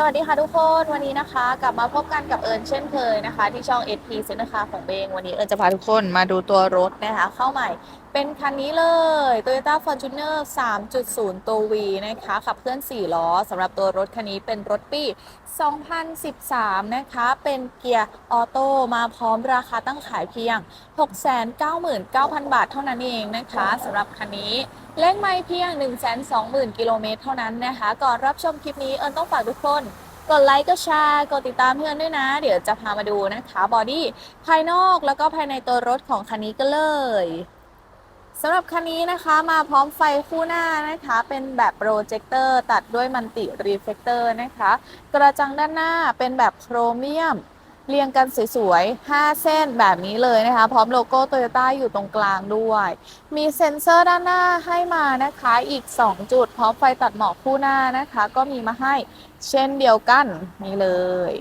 สวัสดีค่ะทุกคนวันนี้นะคะ กลับมาพบกันกับเอิญเช่นเคยนะคะ ที่ช่อง SP ซื้อนะคะของเบงวันนี้เอิญจะพาทุกคนมาดูตัวรถนะคะ เข้าใหม่เป็นคันนี้เลย Toyota Fortuner 3.0 ตัว V นะคะ ขับเคลื่อน 4 ล้อสำหรับตัวรถคันนี้เป็นรถปี 2013 นะคะ เป็นเกียร์ออโต้มาพร้อมราคาตั้งขายเพียง 699,000 บาทเท่านั้นเองนะคะสำหรับคันนี้เลขไม่เพียง 120,000 กิโลเมตรเท่านั้นนะคะ ก่อนรับชมคลิปนี้เอิญต้องฝากทุกคนกดไลค์ก็แชร์กดติดตามเพื่อนด้วยนะ เดี๋ยวจะพามาดูนะคะบอดี้ภายนอกแล้วก็ภายในตัวรถของคันนี้กันเลย สำหรับคันนี้นะคะมาพร้อมไฟคู่หน้านะคะ เป็นแบบโปรเจคเตอร์ตัดด้วยมันติรีเฟกเตอร์นะคะ กระจังด้านหน้าเป็นแบบโครเมียม เรียงกันสวยๆ 5 เส้นแบบนี้เลยนะคะ พร้อมโลโก้โตโยต้าอยู่ตรงกลางด้วย มีเซ็นเซอร์ด้านหน้าให้มานะคะอีก 2 จุด พร้อมไฟตัดหมอกคู่หน้านะคะ ก็มีมาให้เช่นเดียวกันนี่เลย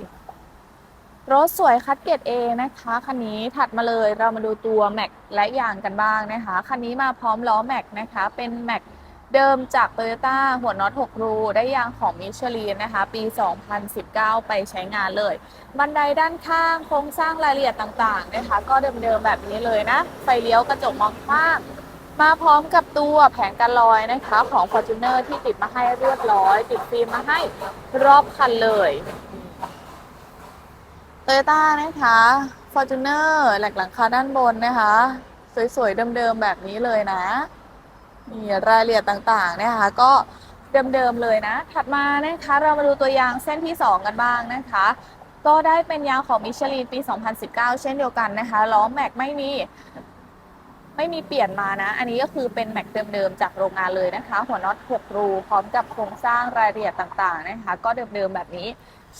รถสวยคัดเกรด A นะคะคันนี้ถัดมาเลยเรามาดูตัวแม็กและยางกันบ้างนะคะคันนี้มาพร้อมล้อแม็กนะคะเป็นแม็กเดิมจาก Toyota หัวน็อต6รูได้ยางของมิชลินนะคะ ปี 2019 ไปใช้งานเลย บันไดด้านข้างโครงสร้างรายละเอียดต่างๆนะคะ ก็เดิมๆแบบนี้เลยนะ ไฟเลี้ยวกระจกมองข้างมาพร้อมกับตัวแผงกันลอยนะคะ ของ Fortuner ที่ติดมาให้เรียบร้อย ติดฟิล์มมาให้รอบคันเลย โตโยต้านะคะ Fortuner แหลกหลังคาด้านบนนะคะ สวยๆ เดิมๆ แบบนี้เลยนะนี่รายละเอียดต่างๆ นะคะ ก็เดิมๆ เลยนะ ถัดมานะคะ เรามาดูตัวยางเส้นที่ 2 กันบ้างนะคะ ก็ได้เป็นยางของมิชลินปี 2019 เช่นเดียวกันนะคะ ล้อแม็กไม่มีไม่มีเปลี่ยนมานะ อันนี้ก็คือเป็นแม็กเดิมๆ จากโรงงานเลยนะคะ หัวน็อต 6 รู พร้อมกับโครงสร้างรายละเอียดต่างๆ นะคะ ก็เดิมๆ แบบนี้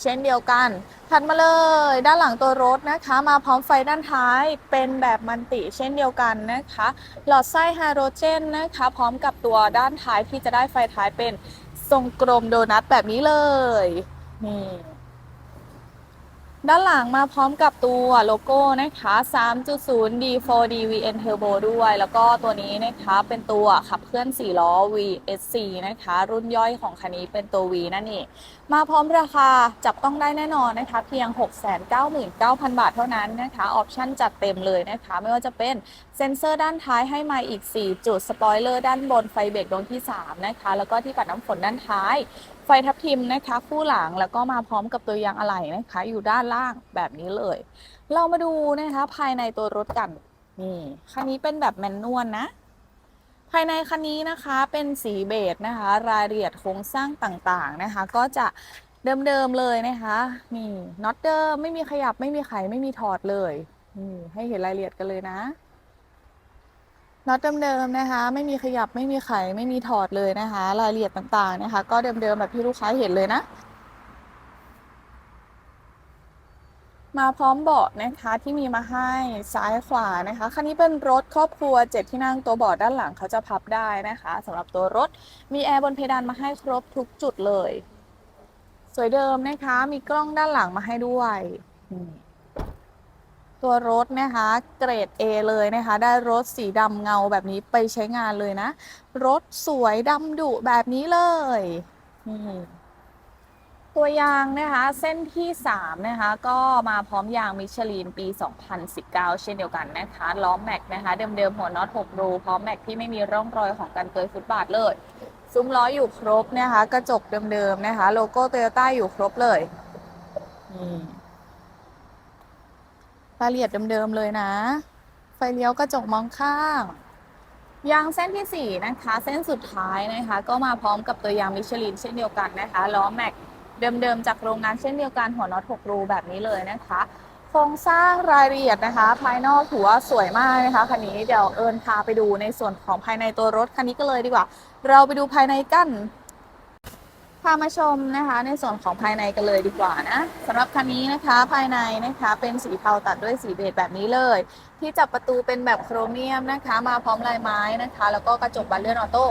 เช่นเดียวกัน ถัดมาเลยด้านหลังตัวรถนะคะ มาพร้อมไฟด้านท้ายเป็นแบบมันติเช่นเดียวกันนะคะ หลอดไส้ไฮโดรเจนนะคะ พร้อมกับตัวด้านท้ายที่จะได้ไฟท้ายเป็นทรงกลมโดนัทแบบนี้เลยนี่ ด้านหลังมาพร้อมกับตัวโลโก้นะคะ 3.0 D4 DVN Turbo ด้วย แล้วก็ตัวนี้นะคะเป็นตัวขับเคลื่อน 4 ล้อ VSC นะคะ รุ่นย่อยของคันนี้เป็นตัว V นั่นเอง มาพร้อมราคาจับต้องได้แน่นอนนะคะ เพียง 699,000 บาทเท่านั้นนะคะ ออปชั่นจัดเต็มเลยนะคะ ไม่ว่าจะเป็นเซ็นเซอร์ด้านท้ายให้มาอีก 4 จุด สปอยเลอร์ด้านบนไฟเบรกดวงที่ 3 นะคะ แล้วก็ที่ปัดน้ำฝนด้านท้าย ไฟทับทิมนะคะคู่หลังแล้วก็มาพร้อมกับตัวยางอะไหล่นะคะ อยู่ด้านล่างแบบนี้เลย เรามาดูนะคะภายในตัวรถกันนี่คันนี้เป็นแบบแมนนวลนะ ภายในคันนี้นะคะเป็นสีเบจนะคะ รายละเอียดโครงสร้างต่างๆนะคะ ก็จะเดิมๆเลยนะคะนี่น็อตเดิมไม่มีขยับไม่มีไขไม่มีถอดเลยนี่ให้เห็นรายละเอียดกันเลยนะ น็อตเดิมๆนะคะ ไม่มีขยับไม่มีไขไม่มีถอดเลยนะคะ รายละเอียดต่างๆนะคะ ก็เดิมๆแบบที่ลูกค้าเห็นเลยนะ มาพร้อมเบาะนะคะที่มีมาให้ซ้ายขวานะคะคันนี้เป็นรถครอบครัวเจ็ดที่นั่งตัวเบาะด้านหลังเขาจะพับได้นะคะสำหรับตัวรถมีแอร์บนเพดานมาให้ครบทุกจุดเลย สวยเดิมนะคะ มีกล้องด้านหลังมาให้ด้วย ตัวรถนะคะเกรด A เลยนะคะ ได้รถสีดำเงาแบบนี้ไปใช้งานเลยนะ รถสวยดำดุแบบนี้เลยนี่ตัวยางนะคะเส้นที่3นะคะก็มาพร้อมยางมิชลินปี 2019 เช่นเดียวกันนะคะล้อแม็กนะคะเดิมๆหัวน็อต6รูพร้อมแม็กที่ไม่มีร่องรอยของการเกยฟุตบาทเลยซุ้มล้ออยู่ครบนะคะ กระจกเดิมๆนะคะ โลโก้โตโยต้าอยู่ครบเลยนี่ รายละเอียดเดิมๆเลยนะ ไฟเลี้ยวกระจกมองข้างยางเส้นที่ 4 นะคะ เส้นสุดท้ายนะคะ ก็มาพร้อมกับตัวยางมิชลินเช่นเดียวกันนะคะล้อแม็กเดิมๆจากโรงงานเช่นเดียวกันหัวน็อต6รูแบบนี้เลยนะคะ โครงสร้างรายละเอียดนะคะ ภายนอกถือว่าสวยมากนะคะคันนี้เดี๋ยวเอิญพาไปดูในส่วนของภายในตัวรถคันนี้ก็เลยดีกว่า เราไปดูภายในกัน พามาชมนะคะ ในส่วนของภายในกันเลยดีกว่านะสำหรับคันนี้นะคะภายในนะคะเป็นสีเทาตัดด้วยสีเบจแบบนี้เลย ที่จับประตูเป็นแบบโครเมียมนะคะ มาพร้อมลายไม้นะคะ แล้วก็กระจกบันเลื่อนออโต้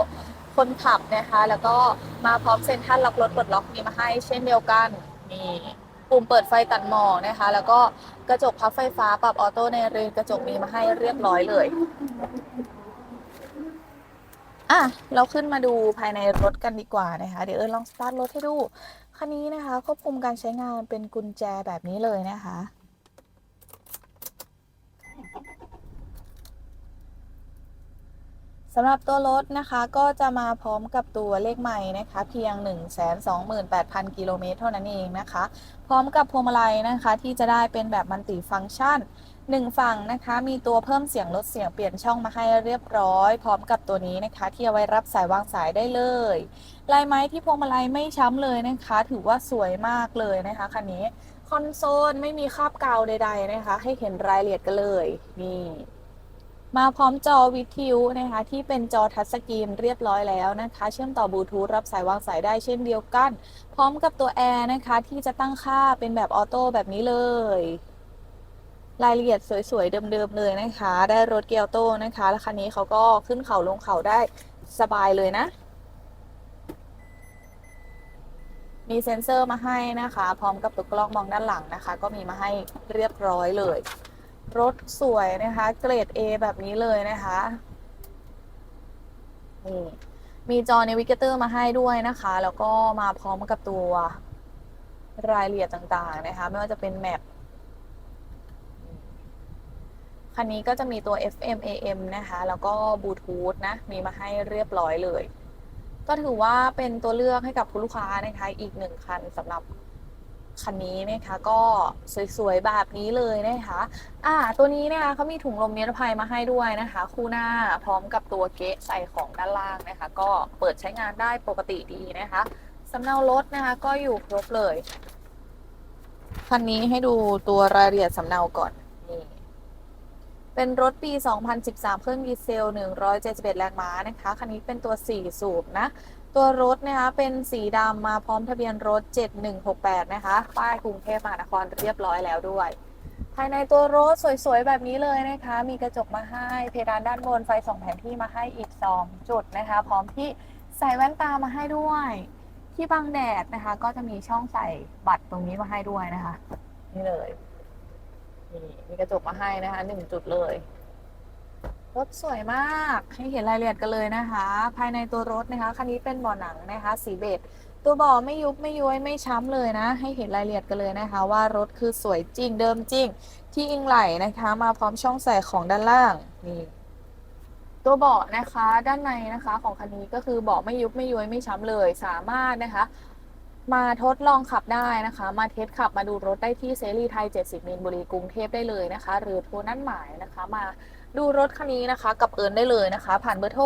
คนขับนะคะ แล้วก็มาพร้อมเซ็นทรัลล็อกรถปลดล็อกมีมาให้เช่นเดียวกันนี่ปุ่มเปิดไฟตัดหมอกนะคะ แล้วก็กระจกพับไฟฟ้าปรับออโต้ในเรือนกระจกมีมาให้เรียบร้อยเลย อะเราขึ้นมาดูภายในรถกันดีกว่านะคะ เดี๋ยวเอิญลองสตาร์ทรถให้ดู คันนี้นะคะควบคุมการใช้งานเป็นกุญแจแบบนี้เลยนะคะ สำหรับตัวรถนะคะก็จะมาพร้อมกับตัวเลขใหม่นะคะ เพียง 128,000 กิโลเมตรเท่านั้นเองนะคะ พร้อมกับพวงมาลัยนะคะที่จะได้เป็นแบบมัลติฟังก์ชัน หนึ่งฝั่งนะคะมีตัวเพิ่มเสียงลดเสียงเปลี่ยนช่องมาให้เรียบร้อย พร้อมกับตัวนี้นะคะ ที่เอาไว้รับสายวางสายได้เลย ลายไม้ที่พวงมาลัยไม่ช้ำเลยนะคะ ถือว่าสวยมากเลยนะคะคันนี้คอนโซลไม่มีคราบกาวใด ๆนะคะ ให้เห็นรายละเอียดกันเลยนี่มาพร้อมจอวิทยุนะคะที่เป็นจอทัชสกรีนเรียบร้อยแล้วนะคะ เชื่อมต่อบลูทูธรับสายวางสายได้เช่นเดียวกัน พร้อมกับตัวแอร์นะคะที่จะตั้งค่าเป็นแบบออโต้แบบนี้เลย รายละเอียดสวยๆ เดิมๆเลยนะคะ ได้รถเกียร์โต้นะคะ แล้วคันนี้เขาก็ขึ้นเขาลงเขาได้สบายเลยนะ มีเซ็นเซอร์มาให้นะคะ พร้อมกับตัวกล้องมองด้านหลังนะคะ ก็มีมาให้เรียบร้อยเลย รถสวยนะคะ เกรด A แบบนี้เลยนะคะนี่มีจอ Navigator มาให้ด้วยนะคะ แล้วก็มาพร้อมกับตัวรายละเอียดต่างๆนะคะ ไม่ว่าจะเป็นแมป คันนี้ก็จะมีตัว FM AM นะคะ แล้วก็บลูทูธนะ มีมาให้เรียบร้อยเลย ก็ถือว่าเป็นตัวเลือกให้กับคุณลูกค้านะคะ อีกหนึ่งคันสำหรับคันนี้นะคะก็สวยๆแบบนี้เลยนะคะอ่าตัวนี้นะคะเขามีถุงลมนิรภัยมาให้ด้วยนะคะ คู่หน้าพร้อมกับตัวเก๊ะใส่ของด้านล่างนะคะ ก็เปิดใช้งานได้ปกติดีนะคะสำเนารถนะคะ ก็อยู่ครบเลย คันนี้ให้ดูตัวรายละเอียดสำเนาก่อน เป็นรถปี 2013 เครื่องดีเซล 171 แรงม้านะคะ คันนี้เป็นตัว 4 สูบนะ ตัวรถนะคะเป็นสีดำมาพร้อมทะเบียนรถ 7168 นะคะ ป้ายกรุงเทพมหานครเรียบร้อยแล้วด้วย ภายในตัวรถสวยๆ แบบนี้เลยนะคะ มีกระจกมาให้ เพดานด้านบนไฟส่องแผนที่มาให้อีก 2 จุดนะคะ พร้อมที่ใส่แว่นตามาให้ด้วย ที่บังแดดนะคะ ก็จะมีช่องใส่บัตรตรงนี้มาให้ด้วยนะคะ นี่เลย นี่มีกระจกมาให้นะคะหนึ่งจุดเลยรถสวยมากให้เห็นรายละเอียดกันเลยนะคะ ภายในตัวรถนะคะคันนี้เป็นเบาะหนังนะคะ สีเบจตัวเบาะไม่ยุบไม่ย้วยไม่ช้ำเลยนะ ให้เห็นรายละเอียดกันเลยนะคะ ว่ารถคือสวยจริงเดิมจริง ที่อิงไหลนะคะ มาพร้อมช่องใส่ของด้านล่างนี่ตัวเบาะนะคะด้านในนะคะของคันนี้ก็คือเบาะไม่ยุบไม่ย้วยไม่ช้ำเลย สามารถนะคะ มาทดลองขับได้นะคะ มาเทสขับมาดูรถได้ที่เซรีไทย 70มินบุรีกรุงเทพได้เลยนะคะ หรือโทรนัดหมายนะคะ มาดูรถคันนี้นะคะกับเอิญได้เลยนะคะ ผ่านเบอร์โทร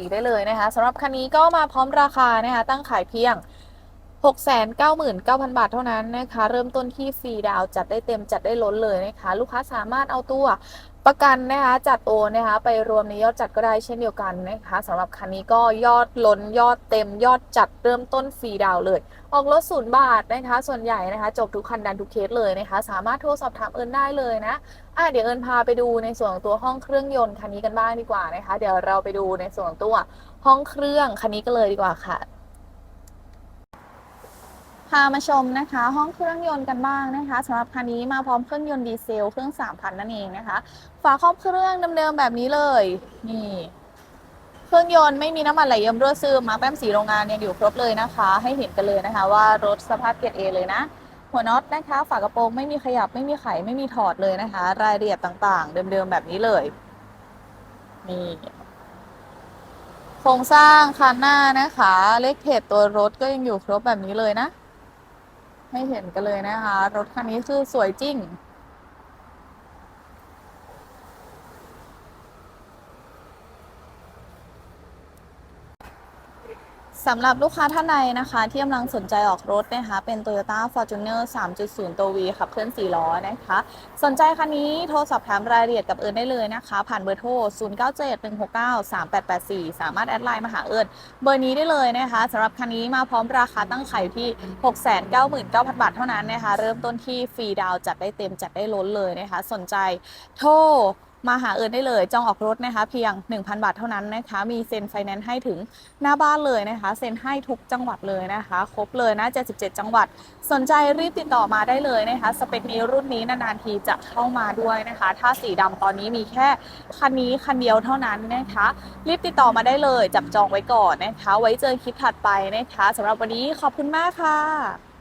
0971693884 ได้เลยนะคะสำหรับคันนี้ก็มาพร้อมราคานะคะ ตั้งขายเพียง 699,000 บาทเท่านั้นนะคะ เริ่มต้นที่ฟรีดาวน์จัดได้เต็มจัดได้ล้นเลยนะคะ ลูกค้าสามารถเอาตัว ประกันนะคะจัดโอนนะคะไปรวมในยอดจัดก็ได้เช่นเดียวกันนะคะสำหรับคันนี้ก็ยอดล้นยอดเต็มยอดจัดเริ่มต้นฟรีดาวเลย ออกรถศูนย์บาทนะคะ ส่วนใหญ่นะคะ จบทุกคันดันทุกเคสเลยนะคะ สามารถโทรสอบถามเอิญได้เลยนะอะเดี๋ยวเอิญพาไปดูในส่วนของตัวห้องเครื่องยนต์คันนี้กันบ้างดีกว่านะคะ เดี๋ยวเราไปดูในส่วนของตัวห้องเครื่องคันนี้กันเลยดีกว่าค่ะ พามาชมนะคะ ห้องเครื่องยนต์กันบ้างนะคะสำหรับคันนี้มาพร้อมเครื่องยนต์ดีเซลเครื่อง 3,000 นั่นเองนะคะ ฝาครอบเครื่องเดิมๆแบบนี้เลยนี่เครื่องยนต์ไม่มีน้ำมันไหลเยิ้มรั่วซึมมาแป้มสีโรงงานยังอยู่ครบเลยนะคะ ให้เห็นกันเลยนะคะ ว่ารถสภาพเกียรดเอเลยนะ หัวน็อตนะคะ ฝากระโปรงไม่มีขยับไม่มีไขไม่มีถอดเลยนะคะ รายละเอียดต่างๆ เดิมๆแบบนี้เลยนี่โครงสร้างคันหน้านะคะ เลขเพจตัวรถก็ยังอยู่ครบแบบนี้เลยนะ ให้เห็นกันเลยนะคะ รถคันนี้คือสวยจริง สำหรับลูกค้าท่านใดนะคะ ที่กำลังสนใจออกรถนะคะ เป็น Toyota Fortuner 3.0 ตัว V ขับเคลื่อน 4 ล้อนะคะ สนใจคันนี้โทรสอบถามรายละเอียดกับเอิญได้เลยนะคะ ผ่านเบอร์โทร 0971693884 สามารถแอดไลน์มาหาเอิญเบอร์นี้ได้เลยนะคะสำหรับคันนี้มาพร้อมราคาตั้งขายอยู่ที่ 699,000 บาทเท่านั้นนะคะ เริ่มต้นที่ฟรีดาวน์จัดได้เต็มจัดได้ล้นเลยนะคะ สนใจโทร มาหาเอิญได้เลยจองออกรถนะคะเพียง 1,000 บาทเท่านั้นนะคะ มีเซ็นไฟแนนซ์ให้ถึงหน้าบ้านเลยนะคะ เซ็นให้ทุกจังหวัดเลยนะคะ ครบเลยนะ77 จังหวัด สนใจรีบติดต่อมาได้เลยนะคะ สเปคนี้รุ่นนี้นานๆทีจะเข้ามาด้วยนะคะ ถ้าสีดำตอนนี้มีแค่คันนี้คันเดียวเท่านั้นนะคะ รีบติดต่อมาได้เลย จับจองไว้ก่อนนะคะ ไว้เจอคลิปถัดไปนะคะสำหรับวันนี้ขอบคุณมากค่ะ